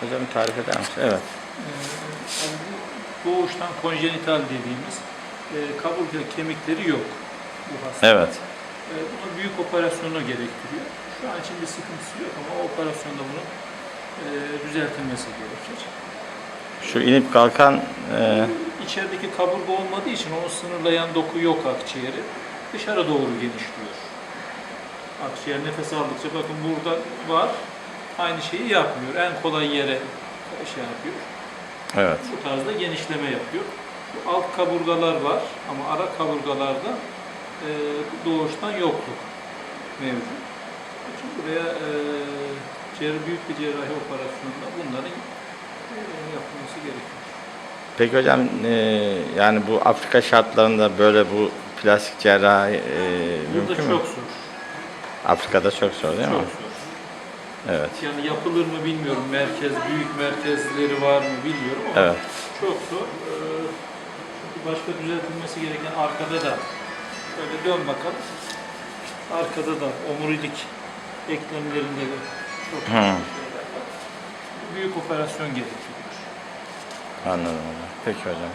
Hocam tarif eder misin? Evet. Ee, doğuştan konjenital dediğimiz e, kaburga kemikleri yok bu hasta. Evet. E, buna büyük operasyonu gerektiriyor. Şu an için bir sıkıntısı yok ama o operasyonda bunun e, düzeltilmesi gerekir. Şu inip kalkan e, İçerideki kaburga olmadığı için onu sınırlayan doku yok akciğeri. Dışarı doğru genişliyor. Akciğer nefes aldıkça bakın burada var. Aynı şeyi yapmıyor. En kolay yere şey yapıyor. evet. Bu tarzda genişleme yapıyor. Bu alt kaburgalar var ama ara kaburgalarda e, doğuştan yokluk mevcut. Çünkü buraya e, büyük bir cerrahi operasyonda bunların e, yapılması gerekiyor. Peki hocam e, yani bu Afrika şartlarında böyle bu plastik cerrahi e, Burada mümkün mü? çok zor. Afrika'da çok zor değil Çok mi? zor. Evet. Yani yapılır mı bilmiyorum. Merkez, büyük merkezleri var mı bilmiyorum ama Evet. çok zor. Ee, Çünkü başka düzeltilmesi gereken arkada da böyle dön bakalım. Arkada da omurilik eklemlerinde de çok şeyler var. Büyük operasyon gerekiyor. Anladım. Peki hocam.